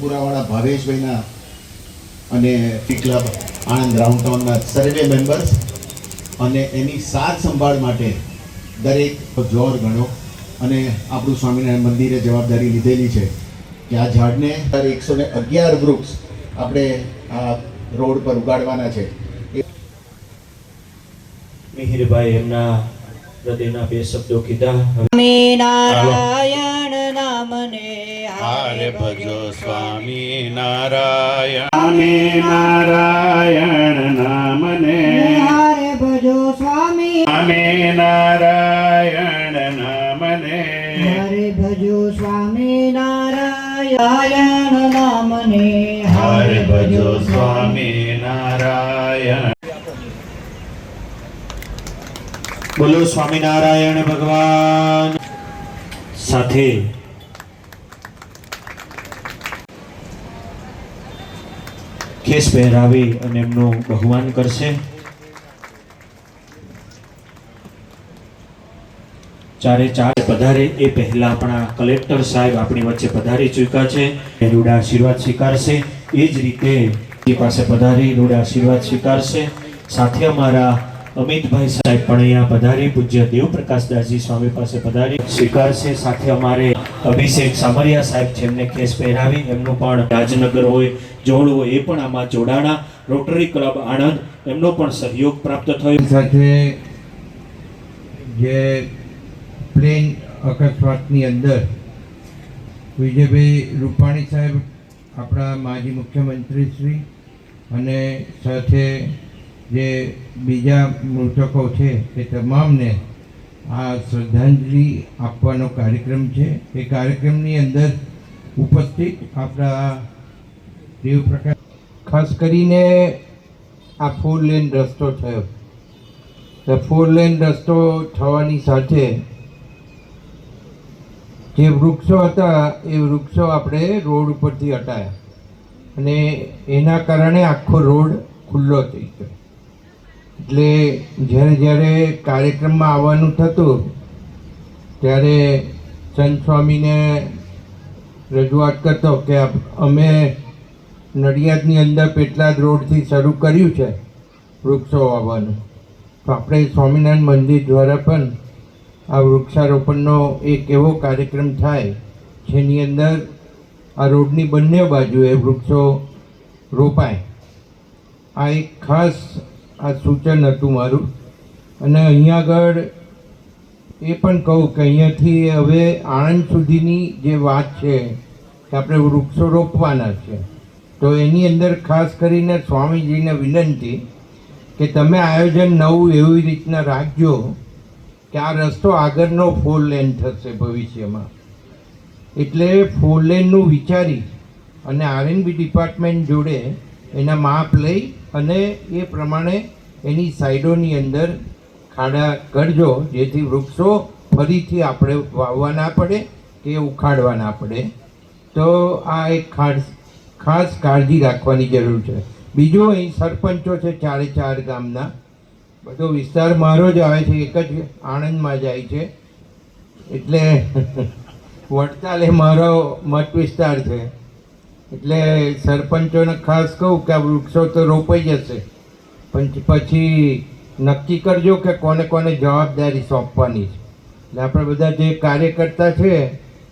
પુરાવાળા ભાવેશભાઈના અને ક્લબ આણંદ ડાઉનટાઉનના સર્વે મેમ્બર્સ અને એની સાર સંભાળ માટે દરેક જોર ગણો અને આપણું સ્વામિનારાયણ મંદિરે જવાબદારી લીધેલી છે કે આ ઝાડને એકસો ને અગિયાર વૃક્ષ આપણે આ રોડ પર ઉગાડવાના છે. મિહિરભાઈ એમના હૃદયના બે શબ્દો કીધા. નારાયણ નામને હારે ભજો સ્વામી નારાયણ સ્વામી નારાયણ નામને હારે ભજો સ્વામી સ્વામી નારાયણ નામને હરે ભજો સ્વામી નારાયણ નામને હારે ભજો સ્વામી નારાયણ બોલો સ્વામિનારાયણ ભગવાન સાથે ખેસ પહેરાવી અને એમનું બહુમાન કરશે. ચારે ચાર પધારે એ પહેલા આપણા કલેક્ટર સાહેબ આપણી વચ્ચે પધારી ચૂક્યા છે. એ રૂડા આશીર્વાદ સ્વીકારશે. એ જ રીતે એ પાસે પધારી રૂડા આશીર્વાદ સ્વીકારશે. સાથે અમારા અમિતભાઈ સાહેબ પણ અહીંયા પધારી, પૂજ્ય દેવપ્રકાશદાસજી સ્વામી પાસે પધારી. સ્વીકારશે. સાથે અમારે અભિષેક સામરિયા સાહેબ છે, એમને કેસ પહેરાવી. એમનું પણ રાજનગર હોય, જોડ હોય, એ પણ આમાં જોડાણા. રોટરી ક્લબ આણંદ, એમનો પણ સહયોગ પ્રાપ્ત થયો. સાથે જે પ્લેન અકસ્માતની અંદર વિજયભાઈ રૂપાણી સાહેબ, આપણા માજી મુખ્યમંત્રી શ્રી અને સાથે જે બીજા મૃતકો છે એ તમામને આ શ્રદ્ધાંજલિ આપવાનો કાર્યક્રમ છે. એ કાર્યક્રમની અંદર ઉપસ્થિત આપણા દેવપ્રકાશ ખાસ કરીને આ ફોર લેન રસ્તો થયો તો ફોર લેન રસ્તો થવાની સાથે જે વૃક્ષો હતા, એ વૃક્ષો આપણે રોડ ઉપરથી હટાયા. અને એના કારણે આખો રોડ ખુલ્લો થઈ ગયો. એટલે જ્યારે જ્યારે કાર્યક્રમમાં આવવાનું થતું, ત્યારે સંત સ્વામીને રજૂઆત કરતો કે અમે નડિયાદની અંદર પેટલાદ રોડથી શરૂ કર્યું છે વૃક્ષો વાવવાનું. તો આપણે સ્વામિનારાયણ મંદિર દ્વારા પણ આ વૃક્ષારોપણનો એક એવો કાર્યક્રમ થાય, જેની અંદર આ રોડની બંને બાજુએ વૃક્ષો રોપાય. આ એક ખાસ આ સૂચન હતું મારું. અને અહીંયા આગળ એ પણ કહું કે અહીંયાથી હવે આણંદ સુધીની જે વાત છે, કે આપણે વૃક્ષો રોપવાના છે, તો એની અંદર ખાસ કરીને સ્વામીજીને વિનંતી કે તમે આયોજન નવું એવી રીતના રાખજો કે આ રસ્તો આગળનો ફોર લેન થશે ભવિષ્યમાં. એટલે ફોર લેનનું વિચારી અને આરએનબી ડિપાર્ટમેન્ટ જોડે એના માપ લઈ અને એ પ્રમાણે એની સાઈડોની અંદર ખાડા કરજો જેથી વૃક્ષો ફરીથી આપણે વાવવા ના પડે કે ઉખાડવા ના પડે. તો આ એક ખાસ ખાસ કાળજી રાખવાની જરૂર છે. બીજું અહીં સરપંચો છે ચારે ચાર ગામના. બધો વિસ્તાર મારો જ આવે છે, એક જ આણંદમાં જાય છે. એટલે વડતાલ એ મારો મત વિસ્તાર છે. એટલે સરપંચોને ખાસ કહું કે આ વૃક્ષો તો રોપાઈ જશે. પણ પછી નક્કી કરજો કે કોને કોને જવાબદારી સોંપવાની છે. એટલે આપણે બધા જે કાર્યકર્તા છે,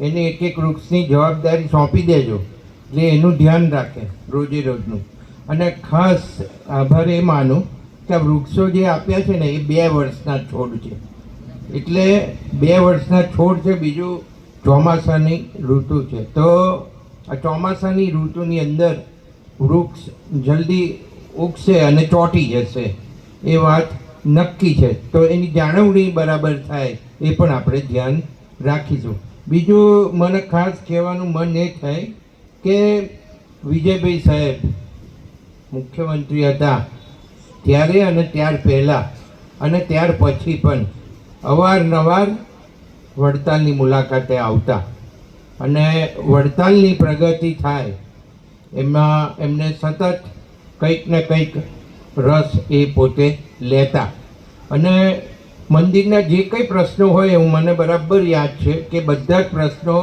એને એક એક વૃક્ષની જવાબદારી સોંપી દેજો. એટલે એનું ધ્યાન રાખે રોજે રોજનું અને ખાસ આભાર એ માનું કે આ વૃક્ષો જે આપ્યા છે ને, એ બે વર્ષના છોડ છે. એટલે બે વર્ષના છોડ છે, બીજું ચોમાસાની ઋતુ છે. તો આ ચોમાસાની ઋતુની અંદર વૃક્ષ જલ્દી ઉગશે અને ચોંટી જશે. એ વાત નક્કી છે. તો એની જાળવણી બરાબર થાય એ પણ આપણે ધ્યાન રાખીશું. બીજું મને ખાસ કહેવાનું મન એ થાય કે વિજયભાઈ સાહેબ મુખ્યમંત્રી હતા ત્યારે અને ત્યાર પહેલાં અને ત્યાર પછી પણ અવારનવાર વડતાલની મુલાકાતે આવતા. અને વડતાલની પ્રગતિ થાય, એમાં એમને સતત કંઈક ને કંઈક રસ એ પોતે લેતા. અને મંદિરના જે કંઈ પ્રશ્નો હોય એવું મને બરાબર યાદ છે કે બધા જ પ્રશ્નો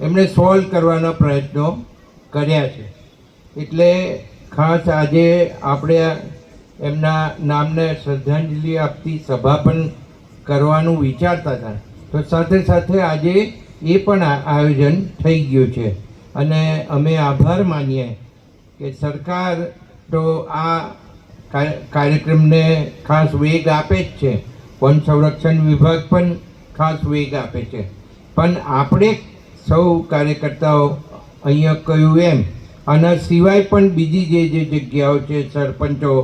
એમણે સોલ્વ કરવાના પ્રયત્નો કર્યા છે. એટલે ખાસ આજે આપણે એમના નામને શ્રદ્ધાંજલિ આપતી સભા પણ કરવાનું વિચારતા હતા. તો સાથે સાથે આજે એ પણ આયોજન થઈ ગયું છે. અને અમે આભાર માનીએ કે સરકાર તો આ કાર્યક્રમને ખાસ વેગ આપે જ છે. વન સંરક્ષણ વિભાગ પણ ખાસ વેગ આપે છે. પણ આપણે સૌ કાર્યકર્તાઓ અહીંયા કહ્યું એમ આના સિવાય પણ બીજી જે જે જગ્યાઓ છે સરપંચો,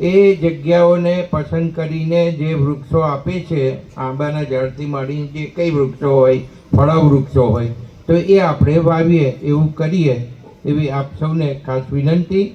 એ જગ્યાઓને પસંદ કરીને જે વૃક્ષો આપે છે, આંબાના ઝાડથી માંડીને જે કઈ વૃક્ષો હોય ફળાવ વૃક્ષો હોય. તો એ આપણે વાવીએ, એવું કરીએ એવી આપ સૌને ખાસ વિનંતી.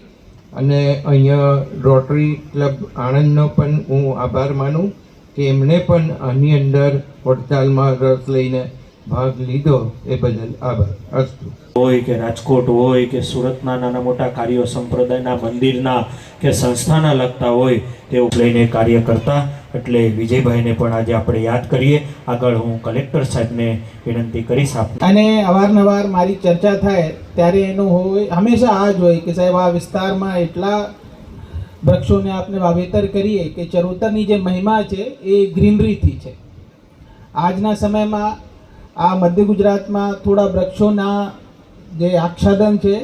અને અહીંયા રોટરી ક્લબ આણંદનો પણ હું આભાર માનું કે એમણે પણ આની અંદર વડતાલમાં રસ લઈને ભાગ લીધો એ બદલ આભાર. અસ્તુ. હોય કે રાજકોટ હોય કે સુરતના નાના મોટા કાર્યો સંપ્રદાયના મંદિરના કે સંસ્થાના લગતા હોય તેવું લઈને કાર્ય કરતા એટલે વિજયભાઈને પણ આજે આપણે યાદ કરીએ. આગળ હું કલેક્ટર સાહેબને વિનંતી કરીશ આપ અને અવારનવાર મારી ચર્ચા થાય ત્યારે એનું હોય, હંમેશા આ જ હોય કે સાહેબ, આ વિસ્તારમાં એટલા વૃક્ષોને આપણે વાવેતર કરીએ કે ચરોતરની જે મહિમા છે એ ગ્રીનરીથી છે. આજના સમયમાં આ મધ્ય ગુજરાતમાં થોડા વૃક્ષોના જે આચ્છાદન છે,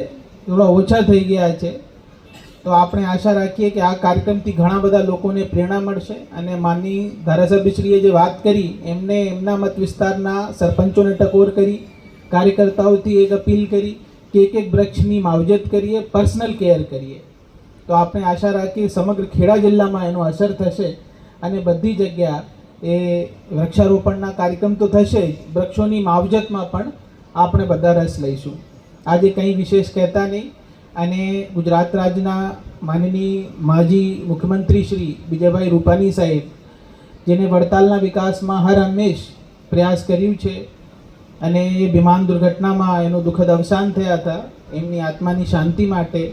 થોડા ઓછા થઈ ગયા છે. તો આપણે આશા રાખીએ કે આ કાર્યક્રમથી ઘણા બધા લોકોને પ્રેરણા મળશે અને માનની ધારાસભ્યશ્રીએ જે વાત કરી, એમને એમના મત વિસ્તારના સરપંચોને ટકોર કરી, કાર્યકર્તાઓથી એક અપીલ કરી કે એક એક વૃક્ષની માવજત કરીએ, પર્સનલ કેર કરીએ. તો આપણે આશા રાખીએ સમગ્ર ખેડા જિલ્લામાં એનો અસર થશે અને બધી જગ્યા એ વૃક્ષારોપણના કાર્યક્રમ તો થશે જ, વૃક્ષોની માવજતમાં પણ આપણે બધા રસ લઈશું. આજે કંઈ વિશેષ કહેતા નહીં. અને ગુજરાત રાજ્યના માનનીય માજી મુખ્યમંત્રી શ્રી વિજયભાઈ રૂપાણી સાહેબ, જેને વડતાલના વિકાસમાં હર હંમેશ પ્રયાસ કર્યું છે અને વિમાન દુર્ઘટનામાં એનું દુઃખદ અવસાન થયા હતા, એમની આત્માની શાંતિ માટે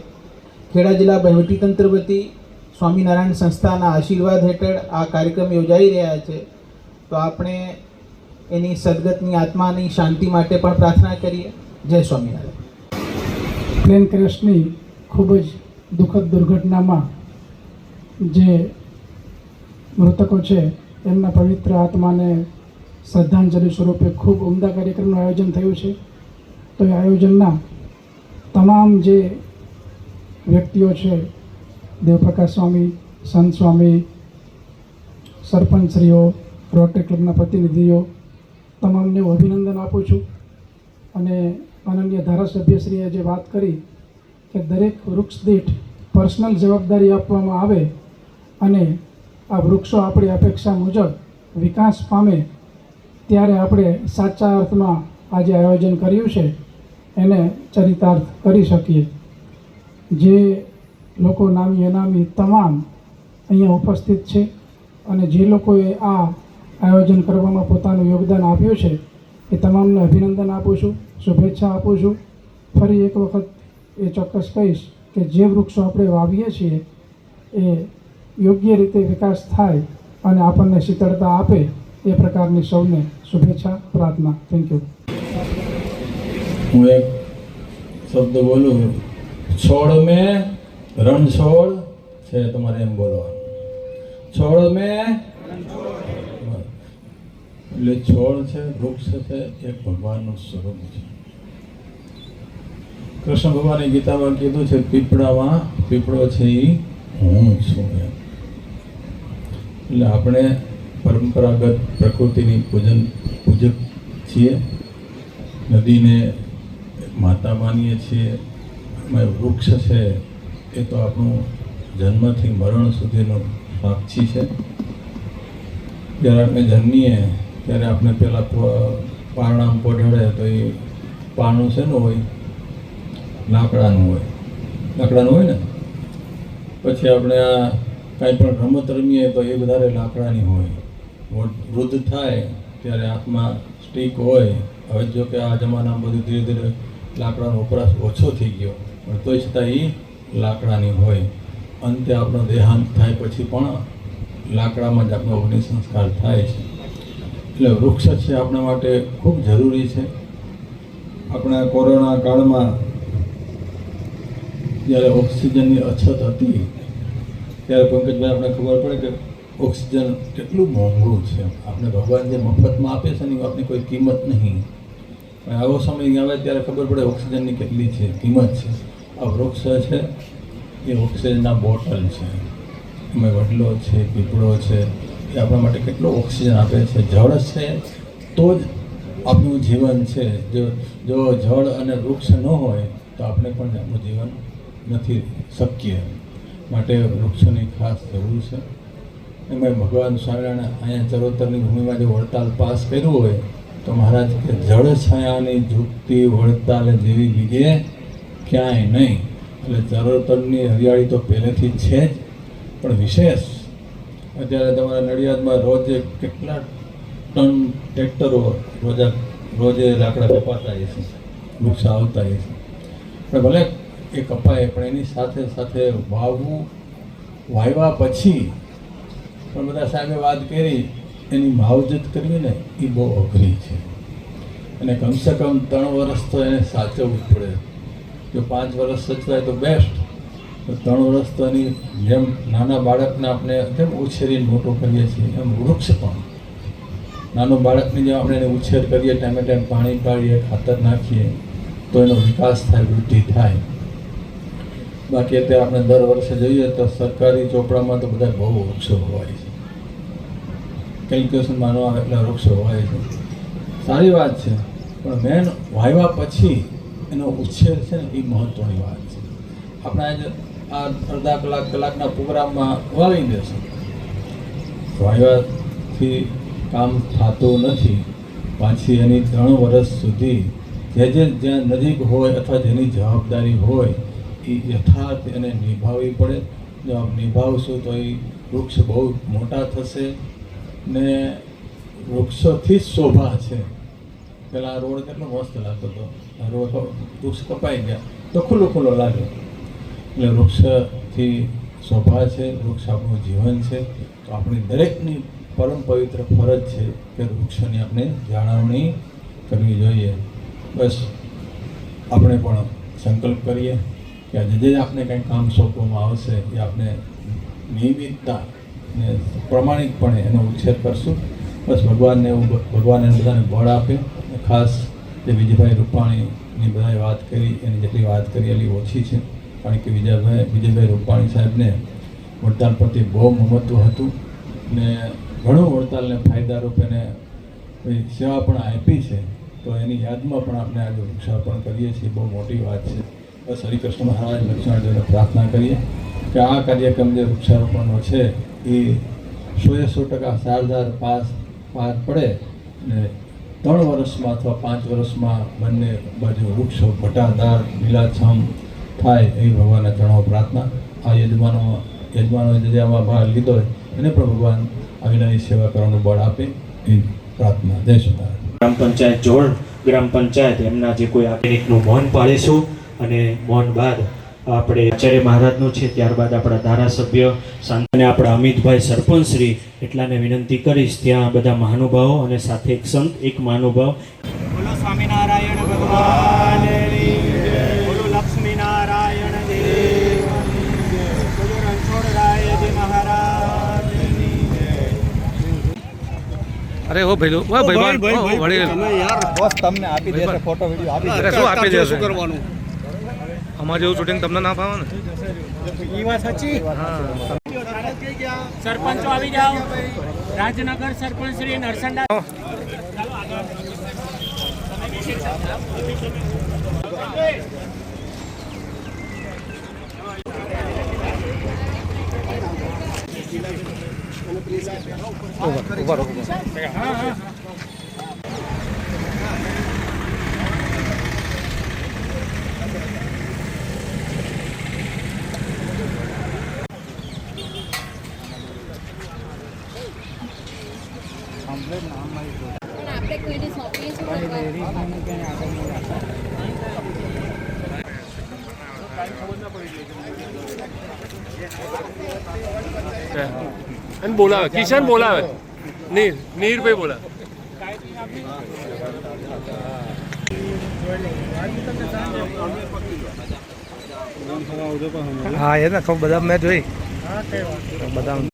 ખેડા જિલ્લા વહીવટીતંત્ર વતી સ્વામિનારાયણ સંસ્થાના આશીર્વાદ હેઠળ આ કાર્યક્રમ યોજાઈ રહ્યા છે. તો આપણે એની સદગતની આત્માની શાંતિ માટે પણ પ્રાર્થના કરીએ. જય સ્વામિનારાયણ. પ્લેન ક્રેશની ખૂબ જ દુઃખદ દુર્ઘટનામાં જે મૃતકો છે, એમના પવિત્ર આત્માને શ્રદ્ધાંજલિ સ્વરૂપે ખૂબ ઉમદા કાર્યક્રમનું આયોજન થયું છે. તો એ આયોજનના તમામ જે વ્યક્તિઓ છે, દેવપ્રકાશ સ્વામી, સંત સ્વામી, સરપંચશ્રીઓ, રોટરી ક્લબના પ્રતિનિધિઓ, તમામને હું અભિનંદન આપું છું અને માનનીય ધારાસભ્યશ્રીએ જે વાત કરી કે દરેક વૃક્ષ દીઠ પર્સનલ જવાબદારી આપવામાં આવે અને આ વૃક્ષો આપણી અપેક્ષા મુજબ વિકાસ પામે ત્યારે આપણે સાચા અર્થમાં આ જે આયોજન કર્યું છે, એને ચરિતાર્થ કરી શકીએ. જે લોકો નામી અનામી તમામ અહીંયા ઉપસ્થિત છે અને જે લોકોએ આ આયોજન કરવામાં પોતાનું યોગદાન આપ્યું છે, એ તમામને અભિનંદન આપું છું. શુભેચ્છા આપું છું. ફરી એક વખત એ ચોક્કસ કહીશ કે જે વૃક્ષો આપણે વાવીએ છીએ, એ યોગ્ય રીતે વિકાસ થાય અને આપણને શીતળતા આપે એ પ્રકારની સૌને શુભેચ્છા, પ્રાર્થના. થેન્ક યુ હું એક શબ્દ બોલું છોડ મેં રણ છોડ છે તમારે એમ બોલવાનું. છોડ મેં એટલે છોડ છે, વૃક્ષ છે, એ ભગવાનનું સ્વરૂપ છે. કૃષ્ણ ભગવાને ગીતામાં કીધું છે, પીપળામાં પીપળો છે એ હું છું એમ. એટલે આપણે પરંપરાગત પ્રકૃતિની પૂજન પૂજક છીએ, નદીને માતા માનીએ છીએ એમાં વૃક્ષ છે, એ તો આપણું જન્મથી મરણ સુધીનો સાક્ષી છે. જ્યારે આપણે જન્મીએ, ત્યારે આપણે પહેલાં પારણામ પોઢાડે તો એ પારણું ને હોય? લાકડાનું હોય. લાકડાનું હોય ને? પછી આપણે આ કાંઈ પણ રમત રમીએ તો એ વધારે લાકડાની હોય. વૃદ્ધ થાય ત્યારે હાથમાં સ્ટીક હોય. હવે જો કે આ જમાનામાં બધું ધીરે ધીરે લાકડાનો વપરાશ ઓછો થઈ ગયો. પણ તોય છતાં એ લાકડાની હોય. અંતે આપણો દેહાંત થાય પછી પણ લાકડામાં જ આપણો અગ્નિ સંસ્કાર થાય છે. એટલે વૃક્ષ છે આપણા માટે ખૂબ જરૂરી છે. આપણા કોરોના કાળમાં જ્યારે ઓક્સિજનની અછત હતી, ત્યારે પંકજભાઈ, આપણે ખબર પડે કે ઓક્સિજન કેટલું મોંઘું છે. આપણે ભગવાન જે મફતમાં આપે છે ને આપની કોઈ કિંમત નહીં. પણ આવો સમય આવે ત્યારે ખબર પડે ઓક્સિજનની કેટલી છે, કિંમત છે. આ વૃક્ષ છે, એ ઓક્સિજનના બોટલ છે. એમાં વડલો છે, પીપળો છે, એ આપણા માટે કેટલો ઓક્સિજન આપે છે. જળ છે, તો જ આપણું જીવન છે. જો જો જળ અને વૃક્ષ ન હોય, તો આપણે પણ આપણું જીવન નથી શક્ય. માટે વૃક્ષોની ખાસ જરૂર છે. એમાં ભગવાન સ્વામિનારાયણ અહીંયા ચરોતરની ભૂમિમાં જે વડતાલ પાસ કર્યું હોય, તો મહારાજ કે જળ છાયાની ઝૂકતી વડતાલ જેવી બીજે ક્યાંય નહીં. એટલે ચરોતરની હરિયાળી તો પહેલેથી છે જ. પણ વિશેષ, અત્યારે તમારા નડિયાદમાં રોજે કેટલા ટન ટ્રેક્ટરો રોજા રોજે લાકડા હોય છે, વૃક્ષ આવતા હોય છે. પણ ભલે એ કપાય પણ એની સાથે સાથે વાવવું, વાવ્યા પછી પણ બધા સાહેબે વાત કરી, એની માવજત કરવી ને, એ બહુ અઘરી છે. અને કમસે કમ ત્રણ વર્ષ તો એને સાચવવું પડે. જો પાંચ વર્ષ સચવાય તો બેસ્ટ તો ત્રણ વર્ષ તો એની જેમ નાના બાળકને આપણે જેમ ઉછેરીને મોટો કરીએ છીએ, એમ વૃક્ષ પણ. નાનો બાળકની જેમ આપણે એને ઉછેર કરીએ, ટાઈમે ટાઈમ પાણી પાડીએ, ખાતર નાખીએ, તો એનો વિકાસ થાય, વૃદ્ધિ થાય. બાકી અત્યારે આપણે દર વર્ષે જોઈએ તો સરકારી ચોપડામાં તો બધા બહુ વૃક્ષો હોવાય છે. કેલ્ક્યુલેશન માનવા એટલા વૃક્ષો હોવાય છે. સારી વાત છે, પણ મેન વાવ્યા પછી એનો ઉછેર છે ને એ મહત્ત્વની વાત છે. આપણે આજે આ અડધા કલાક કલાકના પ્રોગ્રામમાં વાવી દેશું. વાવ્યાથી કામ થતું નથી. પાછી એની ત્રણ વર્ષ સુધી જે જે જ્યાં નજીક હોય અથવા જેની જવાબદારી હોય એ યથાર્થ એને નિભાવવી પડે. જો નિભાવશું તો એ વૃક્ષ બહુ મોટા થશે ને વૃક્ષોથી જ શોભા છે. પેલા રોડ કેટલો મસ્ત લાગતો હતો. રોડ વૃક્ષ કપાઈ ગયા. તો ખુલ્લો ખુલ્લો લાગે એટલે વૃક્ષથી શોભા છે, વૃક્ષ આપણું જીવન છે. તો આપણી દરેકની પરમ પવિત્ર ફરજ છે કે વૃક્ષોની આપણે જાળવણી કરવી જોઈએ. બસ, આપણે પણ સંકલ્પ કરીએ. કે આજે જે આપને કંઈ કામ સોંપવામાં આવશે એ આપણે નિયમિતતા ને પ્રમાણિકપણે એનો ઉછેર કરશું. બસ ભગવાનને એવું ભગવાન એને બધાને બળ આપે ખાસ જે વિજયભાઈ રૂપાણીની બધાએ વાત કરી, એની જેટલી વાત કરી એટલી ઓછી છે. કારણ કે વિજયભાઈ વિજયભાઈ રૂપાણી સાહેબને વડતાલ પ્રત્યે બહુ મહત્ત્વ હતું ને ઘણું વડતાલને ફાયદારૂપ એને સેવા પણ આપી છે. તો એની યાદમાં પણ આપણે આજે વૃક્ષારોપણ કરીએ છીએ. બહુ મોટી વાત છે. બસ હરિકૃષ્ણ મહારાજ લક્ષ્મણજીને પ્રાર્થના કરીએ કે આ કાર્યક્રમ જે વૃક્ષારોપણનો છે, એ સોએ સો ટકા સારદાર પાસ પાર પડે ને ત્રણ વર્ષમાં અથવા પાંચ વર્ષમાં બંને બાજુ વૃક્ષો ભટાદાર લીલાછમ થાય એવી ભગવાનના ચરણો પ્રાર્થના. આ યજમાનો યજમાનો જે આમાં ભાગ લીધો હોય, એને પણ ભગવાન આગળની સેવા કરવાનું બળ આપે એ પ્રાર્થના. જય ગ્રામ પંચાયત જોડ, ગ્રામ પંચાયત એમના જે કોઈ આગેનિકનું મૌન પાળીશું અને મૌન બાદ આપણે આચાર્ય મહારાજનું છે ત્યારબાદ આપણા ધારાસભ્ય અને આપણા અમિતભાઈ સરપંચ શ્રી એટલાને વિનંતી કરીશ ત્યાં બધા મહાનુભાવો અને સાથે એક સંત એક મહાનુભાવ. બોલો સ્વામિનારાયણ ભગવાન બોલો લક્ષ્મીનારાયણ બોલો રણછોડરાયજી મહારાજ અરે ઓ ભાઈ વાહ ભાઈ ભાઈ વડે યાર બસ તમને આપી દેશે ફોટો વિડિયો આપી અરે શું આપી દેશે? શું કરવાનું? અમારે જેવું શૂટિંગ તમને ના ફાવે ને? ઈ વાત સાચી? સરપંચો આવી જાઓ. રાજનગર સરપંચ શ્રી નરસંડા ઊભા રહો આપણે અને બોલાવે. કિશન બોલાવે. નીર નીરભાઈ બોલાવે. હા એ ને ખબર બધા મેં જોઈ. બધા